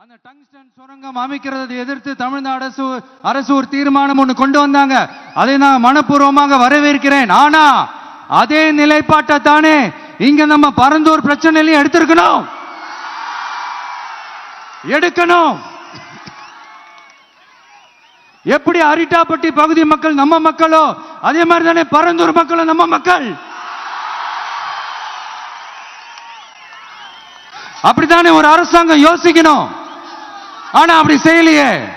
அந்த டங்ஸ்டன் சுரங்கம் அமைக்கிறதை எதிர்த்து தமிழ்நாடு அரசு அரசு ஒரு தீர்மானம் ஒன்று கொண்டு வந்தாங்க. அதை நான் மனப்பூர்வமாக வரவேற்கிறேன். ஆனா அதே நிலைப்பாட்டை தானே இங்க நம்ம பரந்தூர் பிரச்சனையிலையும் எடுத்திருக்கணும். எடுக்கணும். எப்படி அரிட்டாப்பட்டி பகுதி மக்கள் நம்ம மக்களோ அதே மாதிரி தானே பரந்தூர் மக்களும் நம்ம மக்கள். அப்படித்தானே ஒரு அரசாங்கம் யோசிக்கணும். ஆனா அப்படி செய்யலையே.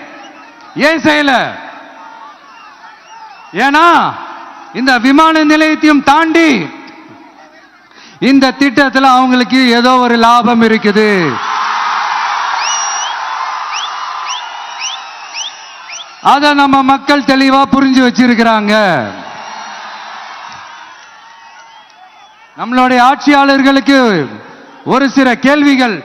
ஏன் செய்யல? ஏன்னா இந்த விமான நிலையத்தையும் தாண்டி இந்த திட்டத்தில் அவங்களுக்கு ஏதோ ஒரு லாபம் இருக்குது. அத நம்ம மக்கள் தெளிவா புரிஞ்சு வச்சிருக்கிறாங்க. நம்மளுடைய ஆட்சியாளர்களுக்கு ஒரு சில கேள்விகள்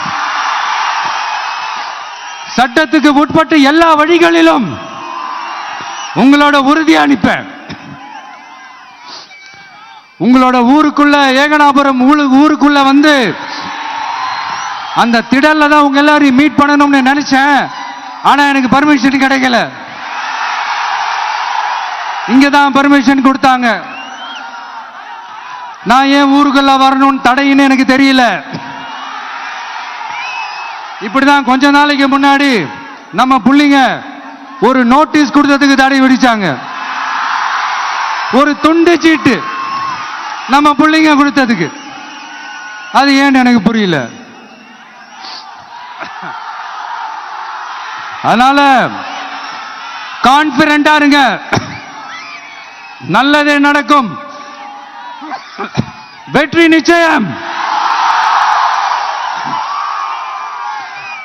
சட்டத்துக்கு உட்பட்டு எல்லா வழிகளிலும் உங்களோட உறுதி அனுப்பேன். உங்களோட ஊருக்குள்ள ஏகனாபுரம் ஊருக்குள்ள வந்து அந்த திடல்ல தான் உங்க எல்லாரையும் மீட் பண்ணணும்னு நினைச்சேன். ஆனா எனக்கு பர்மிஷன் கிடைக்கல. இங்க தான் பர்மிஷன் கொடுத்தாங்க. நான் ஏன் ஊருக்குள்ள வரணும்னு தடையின்னு எனக்கு தெரியல. இப்படிதான் கொஞ்ச நாளைக்கு முன்னாடி நம்ம புள்ளிங்க ஒரு நோட்டீஸ் கொடுத்ததுக்கு தடை விடிச்சாங்க. ஒரு துண்டு சீட்டு நம்ம புள்ளிங்க கொடுத்ததுக்கு. அது ஏன்னு எனக்கு புரியல. அதனால கான்பிடண்டா இருங்க. நல்லதே நடக்கும். வெற்றி நிச்சயம்.